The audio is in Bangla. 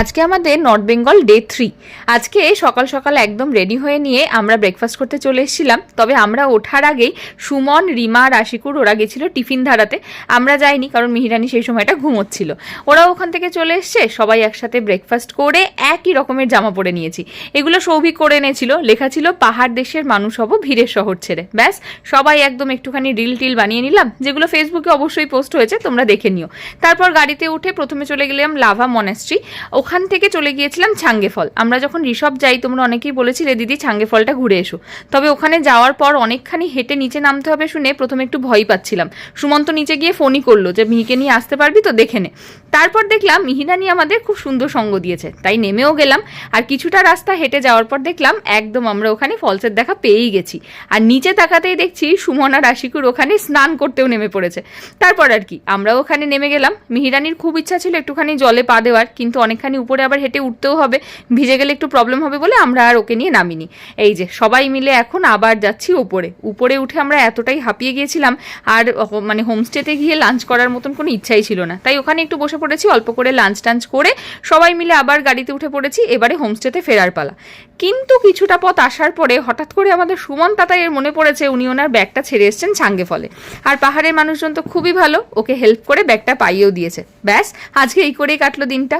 আজকে আমাদের নর্থ বেঙ্গল ডে থ্রি। আজকে সকাল সকাল একদম রেডি হয়ে নিয়ে আমরা ব্রেকফাস্ট করতে চলে এসেছিলাম। তবে আমরা ওঠার আগেই সুমন, রিমা রাশিকুর ওরা গেছিল টিফিন ধারাতে। আমরা যাইনি কারণ মিহিরানি সেই সময়টা ঘুমোচ্ছিল। ওরা ওখান থেকে চলে এসছে। সবাই একসাথে ব্রেকফাস্ট করে একই রকমের জামা পরে নিয়েছি। এগুলো সৌভিক করে এনেছিল। লেখা ছিল, পাহাড় দেশের মানুষ হব ভিড়ের শহর ছেড়ে। ব্যাস, সবাই একদম একটুখানি রিল টিল বানিয়ে নিলাম, যেগুলো ফেসবুকে অবশ্যই পোস্ট হয়েছে, তোমরা দেখে নিও। তারপর গাড়িতে উঠে প্রথমে চলে গেলাম লাভা মনাস্ট্রি ওখান থেকে চলে গিয়েছিলাম ছাঙ্গে ফল আমরা যখন ঋষভ যাই, তোমরা অনেকেই বলেছিলে, দিদি ছাঙ্গে ফলটা ঘুরে এসো। তবে ওখানে যাওয়ার পর অনেকখানি হেঁটে নিচে নামতে হবে শুনে প্রথমে একটু ভয় পাচ্ছিলাম। সুমন্ত নিচে গিয়ে ফোনই করল যে, মিহিকে নিয়ে আসতে পারবি তো? দেখে নে। তারপর দেখলাম মিহিরানি আমাদের খুব সুন্দর সঙ্গ দিয়েছে। তাই নেমেও গেলাম আর কিছুটা রাস্তা হেঁটে যাওয়ার পর দেখলাম একদম আমরা ওখানে ফলসের দেখা পেয়েই গেছি। আর নিচে তাকাতেই দেখছি সুমন আর আশিকুর ওখানে স্নান করতেও নেমে পড়েছে। তারপর আর কি আমরা ওখানে নেমে গেলাম। মিহিরানির খুব ইচ্ছা ছিল একটুখানি জলে পা দেওয়ার, কিন্তু অনেকখানি উপরে আবার হেঁটে উঠতেও হবে। ভিজে গেলে একটু প্রবলেম হবে বলে আমরা আর ওকে নিয়ে নামিনি। এই যে, সবাই মিলে এখন আবার যাচ্ছি উপরে। উপরে উঠে আমরা এতটাই হাঁপিয়ে গিয়েছিলাম আর মানে হোমস্টেতে গিয়ে লাঞ্চ করার মতন কোনো ইচ্ছাই ছিল না। তাই ওখানে একটু বসে পড়েছি, অল্প করে লাঞ্চ টাঞ্চ করে সবাই মিলে আবার গাড়িতে উঠে পড়েছি, এবারে হোমস্টেতে ফেরার পালা। কিন্তু কিছুটা পথ আসার পরে হঠাৎ করে আমাদের সুমন তাতাইয়ের মনে পড়েছে, উনি ওনার ব্যাগটা ছেড়ে এসছেন ছাঙ্গে ফলে। আর পাহাড়ের মানুষজন তো খুবই ভালো, ওকে হেল্প করে ব্যাগটা পাইয়েও দিয়েছে। ব্যাস, আজকে এই করেই কাটলো দিনটা।